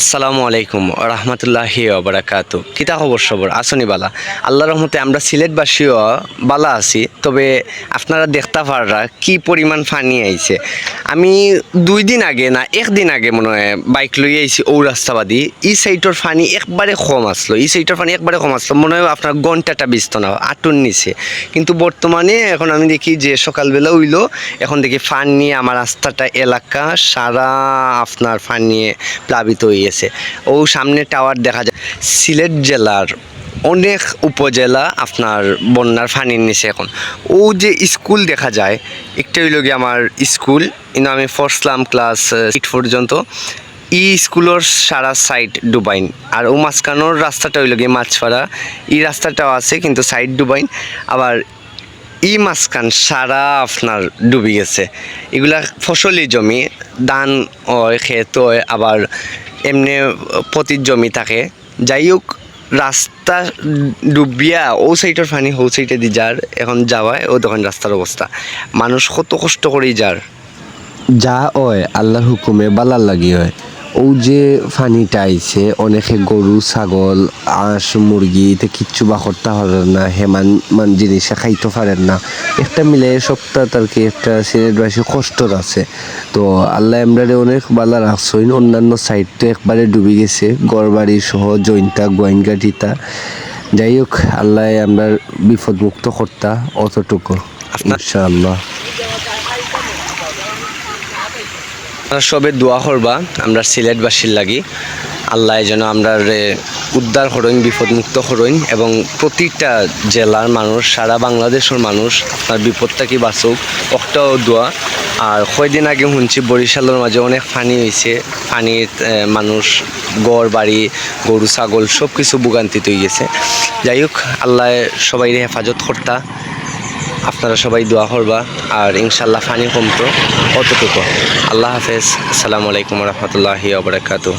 আসসালামু আলাইকুম রহমতুল্লাহি ওবরাকাত কিতা খবর সবর? আসনি বালা। আল্লাহ রহমতে আমরা সিলেটবাসীও বালা আছি, তবে আপনারা দেখতে পাররা কি পরিমাণ ফানি আইছে। আমি দুই দিন আগে না একদিন আগে মনে হয় বাইক লই আইছি ও রাস্তাবাদী ই সাইডর ফানি একবারে কম আসলো, ই সাইডর ফানি একবারে কম আসলো। মনে হয় আপনার ঘন্টাটা বিস্ত না আটুর নিচে কিন্তু বর্তমানে এখন আমি দেখি যে সকালবেলা উইলো, এখন দেখি ফান নিয়ে আমার রাস্তাটা, এলাকা সারা আপনার ফান নিয়ে প্লাবিত হয়ে গেছে ও সামনে টাওয়ার দেখা যায়। সিলেট জেলার অনেক উপজেলা আপনার বন্যার ফানির নিচে এখন। ও যে স্কুল দেখা যায়, একটা হইল গিয়ে আমার স্কুল কিন্তু আমি পড়ছিলাম ক্লাস এইট পর্যন্ত। ই স্কুলের সারা সাইড ডুবাইন আর ও মাঝখানোর রাস্তাটা হইল গিয়ে মাছপাড়া। এই রাস্তাটাও আছে, কিন্তু সাইড ডুবাইন আবার ই মাঝখান সারা আপনার ডুবি গেছে। এগুলা ফসলি জমি, ধান হয়, ক্ষেত হয়, আবার এমনি পতির জমি থাকে। যাই হোক, রাস্তা ডুবিয়া ও সাইডের পানি, ও সাইডে দি যার, এখন যাওয়ায় ও তখন রাস্তার অবস্থা। মানুষ কত কষ্ট করেই যার। যা হয়, আল্লাহর হুকুমে বালার লাগি হয়। ও যে ফানিটা আইছে অনেকে গরু ছাগল আঁশ মুরগি এতে কিচ্ছু বা করতে পারেন না হেমান মান জিনিসে খাইতে পারেন না। একটা মিলে সপ্তাহ তার কি একটা সিলেটবাসী কষ্ট আছে। তো আল্লাহ এমরারে অনেক বালা রাখছইন অন্যান্য সাইড তো একবারে ডুবে গেছে গড়বাড়ি সহ জৈন্তা গোয়াইনগাটিতা যাই হোক আল্লাহ আমরা বিপদ মুক্ত করতা অতটুকু ইনশাআল্লাহ। আমরা সবে দোয়া করবা, আমরা সিলেটবাসীর লাগি। আল্লাহ যেন আমরা উদ্ধার করইন বিপদমুক্ত করইন এবং প্রতিটা জেলার মানুষ, সারা বাংলাদেশের মানুষ আপনার বিপদটা কি বাঁচুক। একটাও দোয়া। আর কয়দিন আগে শুনছি, বরিশালের মাঝে অনেক ফানি হয়েছে ফানির মানুষ, গড়, বাড়ি, গরু, ছাগল সব কিছু ভোগান্তিত গেছে। যাই হোক, আল্লাহ সবাই হেফাজত কর্তা। আপনারা সবাই দোয়া করবা, আর ইনশাল্লাহ ফানি কমতো অতটুকু। আল্লাহ হাফেজ। আসসালামু আলাইকুম রহমতুল্লাহি আবরাকাতু